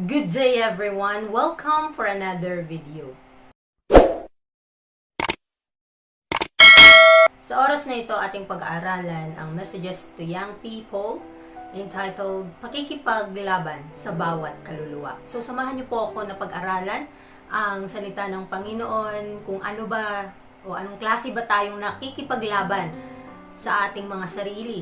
Good day everyone! Welcome for another video. Sa oras na ito, ating pag-aaralan ang Messages to Young People entitled Pakikipaglaban sa Bawat Kaluluwa. So, samahan niyo po ako na pag-aralan ang salita ng Panginoon, kung ano ba o anong klase ba tayong nakikipaglaban sa ating mga sarili.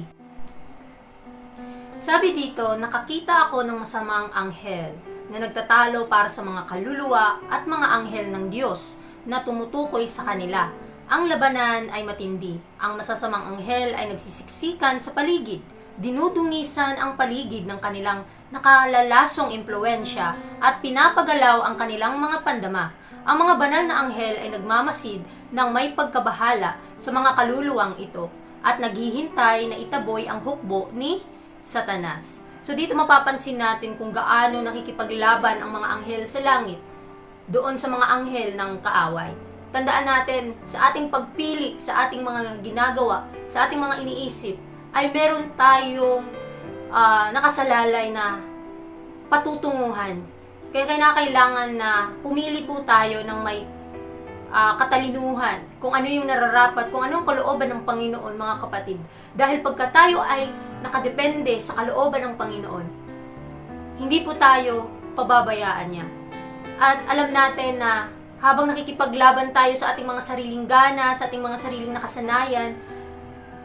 Sabi dito, nakakita ako ng masamang anghel na nagtatalo para sa mga kaluluwa at mga anghel ng Diyos na tumutukoy sa kanila. Ang labanan ay matindi. Ang masasamang anghel ay nagsisiksikan sa paligid. Dinudungisan ang paligid ng kanilang nakalalasong impluensya at pinapagalaw ang kanilang mga pandama. Ang mga banal na anghel ay nagmamasid ng may pagkabahala sa mga kaluluwang ito at naghihintay na itaboy ang hukbo ni Satanas. So dito mapapansin natin kung gaano nakikipaglaban ang mga anghel sa langit doon sa mga anghel ng kaaway. Tandaan natin sa ating pagpili, sa ating mga ginagawa, sa ating mga iniisip, ay meron tayong ah, nakasalalay na patutunguhan. Kaya kailangan na pumili po tayo ng may ah, katalinuhan, kung ano yung nararapat, kung ano ang kalooban ng Panginoon, mga kapatid. Dahil pagka tayo ay nakadepende sa kalooban ng Panginoon, hindi po tayo pababayaan niya. At alam natin na habang nakikipaglaban tayo sa ating mga sariling gana, sa ating mga sariling nakasanayan,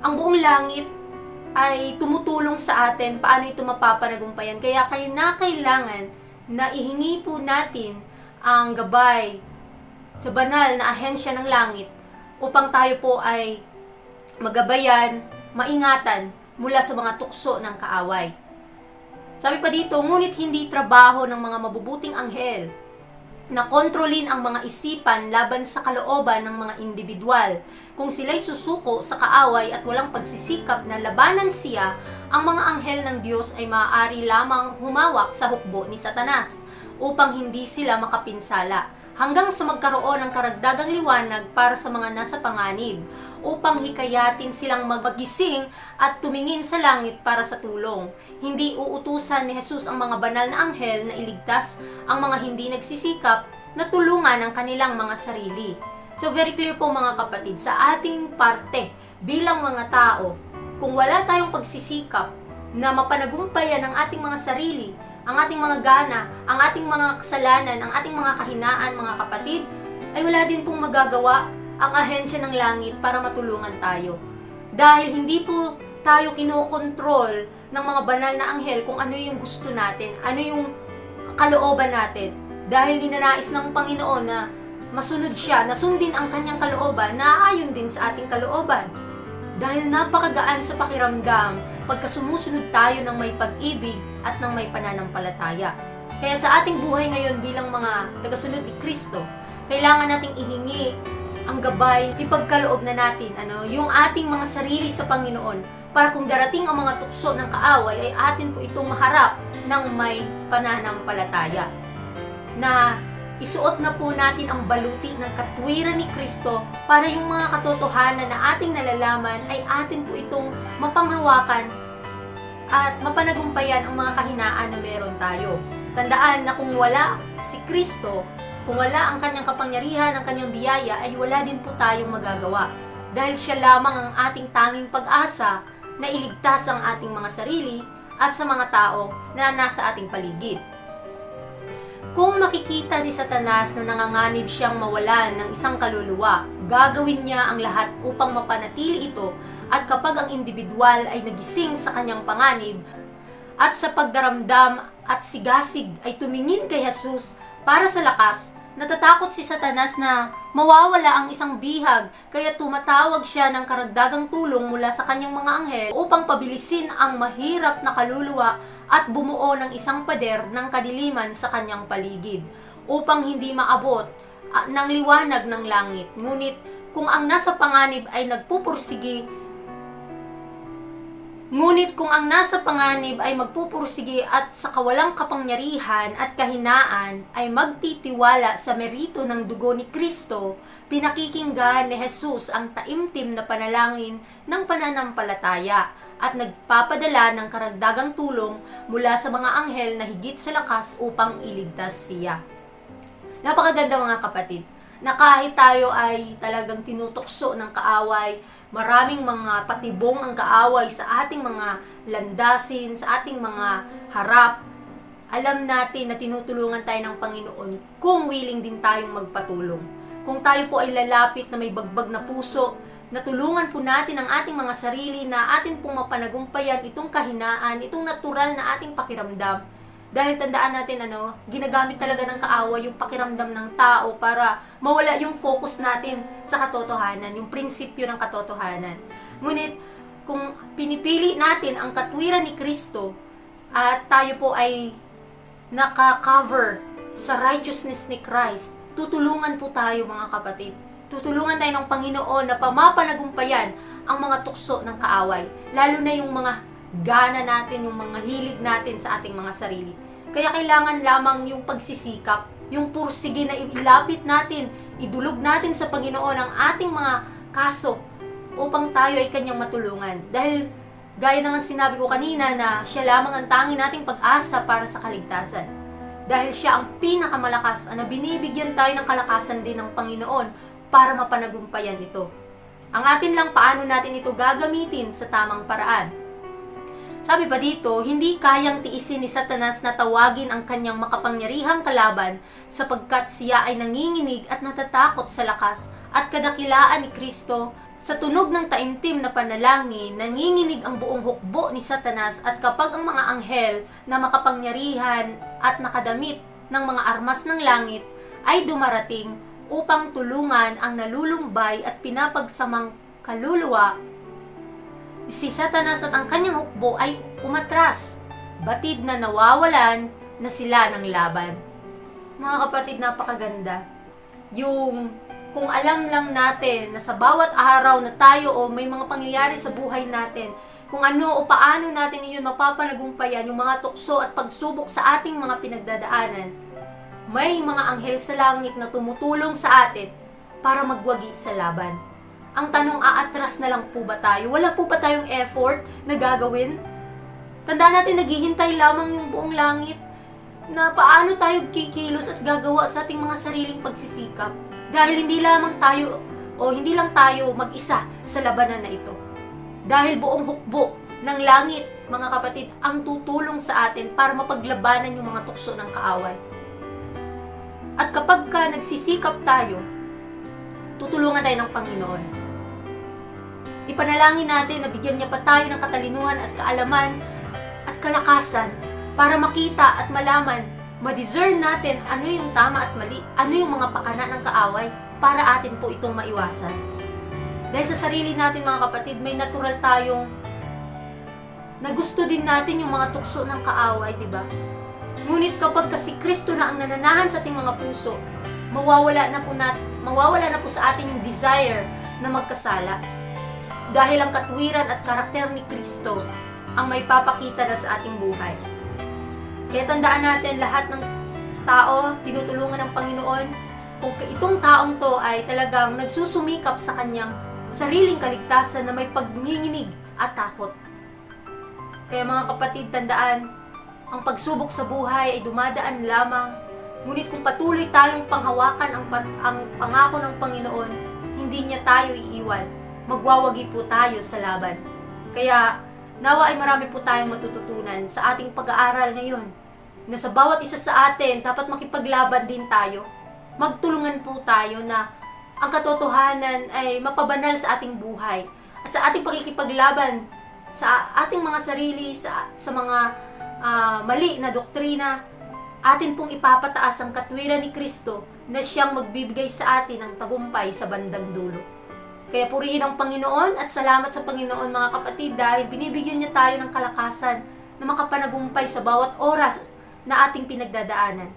ang buong langit ay tumutulong sa atin paano ito mapapanagumpayan. Kaya kailangan na ihingi po natin ang gabay sa banal na ahensya ng langit upang tayo po ay magabayan, maingatan mula sa mga tukso ng kaaway. Sabi pa dito, ngunit hindi trabaho ng mga mabubuting anghel na kontrolin ang mga isipan laban sa kalooban ng mga individual. Kung sila'y susuko sa kaaway at walang pagsisikap na labanan siya, ang mga anghel ng Diyos ay maaari lamang humawak sa hukbo ni Satanas upang hindi sila makapinsala hanggang sa magkaroon ng karagdagang liwanag para sa mga nasa panganib upang hikayatin silang magmagising at tumingin sa langit para sa tulong. Hindi uutusan ni Jesus ang mga banal na anghel na iligtas ang mga hindi nagsisikap na tulungan ang kanilang mga sarili. So very clear po mga kapatid, sa ating parte bilang mga tao, kung wala tayong pagsisikap na mapanagumpayan ang ating mga sarili, ang ating mga gana, ang ating mga kasalanan, ang ating mga kahinaan, mga kapatid, ay wala din pong magagawa ang ahensya ng langit para matulungan tayo. Dahil hindi po tayo kinokontrol ng mga banal na anghel kung ano yung gusto natin, ano yung kalooban natin. Dahil ninanais ng Panginoon na masunod siya, na sundin ang kanyang kalooban, na ayon din sa ating kalooban. Dahil napakagaan sa pakiramdam pagka sumusunod tayo ng may pag-ibig at ng may pananampalataya. Kaya sa ating buhay ngayon bilang mga tagasunod ni Kristo, kailangan nating ihingi ang gabay, ipagkaloob na natin ano, yung ating mga sarili sa Panginoon para kung darating ang mga tukso ng kaaway ay atin po itong maharap ng may pananampalataya. Na isuot na po natin ang baluti ng katwiran ni Kristo para yung mga katotohanan na ating nalalaman ay atin po itong mapanghawakan at mapanagumpayan ang mga kahinaan na meron tayo. Tandaan na kung wala si Kristo, kung wala ang kanyang kapangyarihan, ang kanyang biyaya, ay wala din po tayong magagawa. Dahil siya lamang ang ating tanging pag-asa na iligtas ang ating mga sarili at sa mga tao na nasa ating paligid. Kung makikita ni Satanas na nanganganib siyang mawalan ng isang kaluluwa, gagawin niya ang lahat upang mapanatili ito at kapag ang individual ay nagising sa kanyang panganib at sa pagdaramdam at sigasig ay tumingin kay Jesus para sa lakas, natatakot si Satanas na mawawala ang isang bihag kaya tumatawag siya ng karagdagang tulong mula sa kanyang mga anghel upang pabilisin ang mahirap na kaluluwa at bumuo ng isang pader ng kadiliman sa kanyang paligid upang hindi maabot ah, ng liwanag ng langit. Ngunit kung ang nasa panganib ay nagpupursigi Ngunit kung ang nasa panganib ay magpupursige at sa kawalang kapangyarihan at kahinaan ay magtitiwala sa merito ng dugo ni Kristo, pinakikinggan ni Jesus ang taimtim na panalangin ng pananampalataya at nagpapadala ng karagdagang tulong mula sa mga anghel na higit sa lakas upang iligtas siya. Napakaganda mga kapatid, na kahit tayo ay talagang tinutokso ng kaaway, maraming mga patibong ang kaaway sa ating mga landasin, sa ating mga harap, alam natin na tinutulungan tayo ng Panginoon kung willing din tayong magpatulong. Kung tayo po ay lalapit na may bagbag na puso, natulungan po natin ang ating mga sarili na atin pong mapanagumpayan itong kahinaan, itong natural na ating pakiramdam. Dahil tandaan natin ano, ginagamit talaga ng kaaway yung pakiramdam ng tao para mawala yung focus natin sa katotohanan, yung prinsipyo ng katotohanan. Ngunit kung pinipili natin ang katwiran ni Kristo at tayo po ay naka-cover sa righteousness ni Christ, tutulungan po tayo mga kapatid. Tutulungan tayo ng Panginoon na pamapanagumpayan ang mga tukso ng kaaway. Lalo na yung mga gana natin, yung mga hilig natin sa ating mga sarili. Kaya kailangan lamang yung pagsisikap, yung pursige na ilapit natin, idulog natin sa Panginoon ang ating mga kaso upang tayo ay kanyang matulungan. Dahil gaya na nga sinabi ko kanina na siya lamang ang tanging nating pag-asa para sa kaligtasan. Dahil siya ang pinakamalakas na binibigyan tayo ng kalakasan din ng Panginoon para mapanagumpayan ito. Ang atin lang paano natin ito gagamitin sa tamang paraan. Sabi pa dito, hindi kayang tiisin ni Satanas na tawagin ang kanyang makapangyarihang kalaban sapagkat siya ay nanginginig at natatakot sa lakas at kadakilaan ni Kristo. Sa tunog ng taimtim na panalangin, nanginginig ang buong hukbo ni Satanas at kapag ang mga anghel na makapangyarihan at nakadamit ng mga armas ng langit ay dumarating upang tulungan ang nalulumbay at pinapagsamang kaluluwa, si Satanas at ang kanyang hukbo ay umatras, batid na nawawalan na sila ng laban. Mga kapatid, napakaganda. Yung kung alam lang natin na sa bawat araw na tayo o may mga pangyayari sa buhay natin, kung ano o paano natin iyon mapapanagumpayan yung mga tukso at pagsubok sa ating mga pinagdadaanan, may mga anghel sa langit na tumutulong sa atin para magwagi sa laban. Ang tanong, aatras na lang po ba tayo? Wala po ba tayong effort na gagawin? Tandaan natin, naghihintay lamang yung buong langit na paano tayo kikilos at gagawa sa ating mga sariling pagsisikap. Dahil hindi lamang tayo o hindi lang tayo mag-isa sa labanan na ito. Dahil buong hukbo ng langit, mga kapatid, ang tutulong sa atin para mapaglabanan yung mga tukso ng kaaway. At kapag ka nagsisikap tayo, tutulungan tayo ng Panginoon. Ipanalangin natin na bigyan niya pa tayo ng katalinuhan at kaalaman at kalakasan para makita at malaman, ma-discern natin ano yung tama at mali, ano yung mga pakana ng kaaway para atin po itong maiwasan. Dahil sa sarili natin mga kapatid, may natural tayong na gusto din natin yung mga tukso ng kaaway, di ba? Ngunit kapag kasi Kristo na ang nananahan sa ating mga puso, mawawala na po na, mawawala na po sa atin yung desire na magkasala. Dahil ang katwiran at karakter ni Kristo ang may papakita na sa ating buhay. Kaya tandaan natin lahat ng tao, tinutulungan ng Panginoon, kung itong taong to ay talagang nagsusumikap sa kanyang sariling kaligtasan na may pagninginig at takot. Kaya mga kapatid, tandaan, ang pagsubok sa buhay ay dumadaan lamang. Ngunit kung patuloy tayong panghawakan ang, ang pangako ng Panginoon, hindi niya tayo iiwan. Magwawagi po tayo sa laban. Kaya nawa ay marami po tayong matututunan sa ating pag-aaral ngayon. Na sa bawat isa sa atin, dapat makipaglaban din tayo. Magtulungan po tayo na ang katotohanan ay mapabanal sa ating buhay. At sa ating pakikipaglaban sa ating mga sarili, sa, sa mga ah, mali na doktrina, atin pong ipapataas ang katwiran ni Kristo na siyang magbibigay sa atin ng tagumpay sa bandang dulo. Kaya purihin ang Panginoon at salamat sa Panginoon mga kapatid dahil binibigyan niya tayo ng kalakasan na makapanagumpay sa bawat oras na ating pinagdadaanan.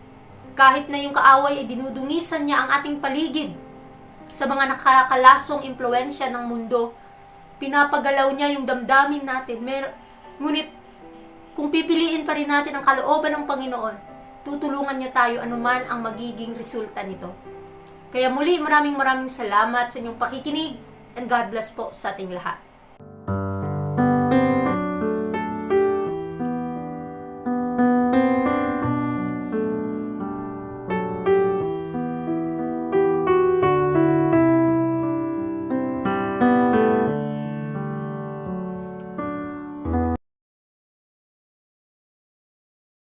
Kahit na yung kaaway ay dinudungisan niya ang ating paligid sa mga nakakalasong impluensya ng mundo, pinapagalaw niya yung damdamin natin. Mer ngunit kung pipiliin pa rin natin ang kalooban ng Panginoon, tutulungan niya tayo anuman ang magiging resulta nito. Kaya muli maraming maraming salamat sa inyong pakikinig and God bless po sa ating lahat.